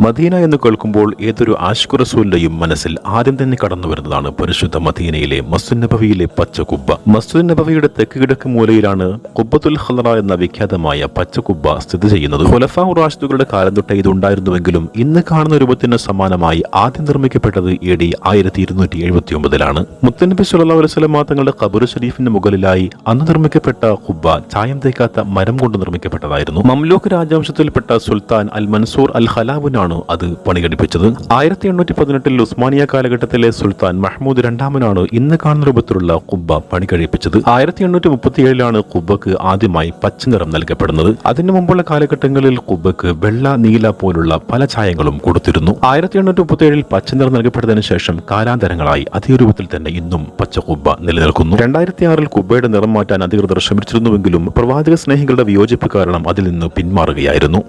Medina എന്ന് കേൾക്കുമ്പോൾ ഏതൊരു ആശ്കുറസൂലിന്റെയും മനസ്സിൽ ആദ്യം തന്നെ കടന്നു വരുന്നതാണ് പരിശുദ്ധ മദീനയിലെ മസ്ജിദ് നബവിയിലെ പച്ച കുബ്ബ തെക്ക് കിഴക്ക് മൂലയിലാണ് കുബ്ബത്തുൽ ഹലറ എന്ന വിഖ്യാതമായ പച്ച കുബ്ബ സ്ഥിതി ചെയ്യുന്നത്. ഖുലഫാ റാഷിദുകളുടെ കാലം തൊട്ടേ ഇതുണ്ടായിരുന്നുവെങ്കിലും ഇന്ന് കാണുന്ന രൂപത്തിന് സമാനമായി ആദ്യം നിർമ്മിക്കപ്പെട്ടത് എ ഡി ആയിരത്തി ഇരുന്നൂറ്റി എഴുപത്തി ഒമ്പതിലാണ് മുത്തനബി വസല്ലം തങ്ങളുടെ ഖബർ ഷരീഫിന് മുകളിലായി അന്ന് നിർമ്മിക്കപ്പെട്ട കുബ്ബ ചായം തേക്കാത്ത മരം കൊണ്ട് നിർമ്മിക്കപ്പെട്ടതായിരുന്നു. മംലൂക്ക് രാജവംശത്തിൽപ്പെട്ട സുൽത്താൻ അൽ മൻസൂർ അൽ ഖലാബുനാണ് അത് പണികടിപ്പിച്ചത് ആയിരത്തി എണ്ണൂറ്റി പതിനെട്ടിൽ ഉസ്മാനിയ കാലഘട്ടത്തിലെ സുൽത്താൻ മഹ്മൂദ് രണ്ടാമനാണ് ഇന്ന് കാണുന്ന രൂപത്തിലുള്ള കുബ്ബ പണി കഴിപ്പിച്ചത് ആയിരത്തി എണ്ണൂറ്റി മുപ്പത്തിയേഴിലാണ് കുബ്ബക്ക് ആദ്യമായി പച്ചനിറം നൽകപ്പെടുന്നത്. അതിനു മുമ്പുള്ള കാലഘട്ടങ്ങളിൽ കുബ്ബക്ക് വെള്ള നീല പോലുള്ള പല ചായങ്ങളും കൊടുത്തിരുന്നു. ആയിരത്തി എണ്ണൂറ്റി മുപ്പത്തിയേഴിൽ പച്ചനിറം നൽകപ്പെട്ടതിനു ശേഷം കാലാന്തരങ്ങളായി അതേ രൂപത്തിൽ തന്നെ ഇന്നും പച്ച കുബ്ബ നിലനിൽക്കുന്നു. രണ്ടായിരത്തി ആറിൽ കുബ്ബയുടെ നിറം മാറ്റാൻ അധികൃതർ ശ്രമിച്ചിരുന്നുവെങ്കിലും പ്രവാചക സ്നേഹികളുടെ വിയോജിപ്പ് കാരണം അതിൽ നിന്ന് പിന്മാറുകയായിരുന്നു.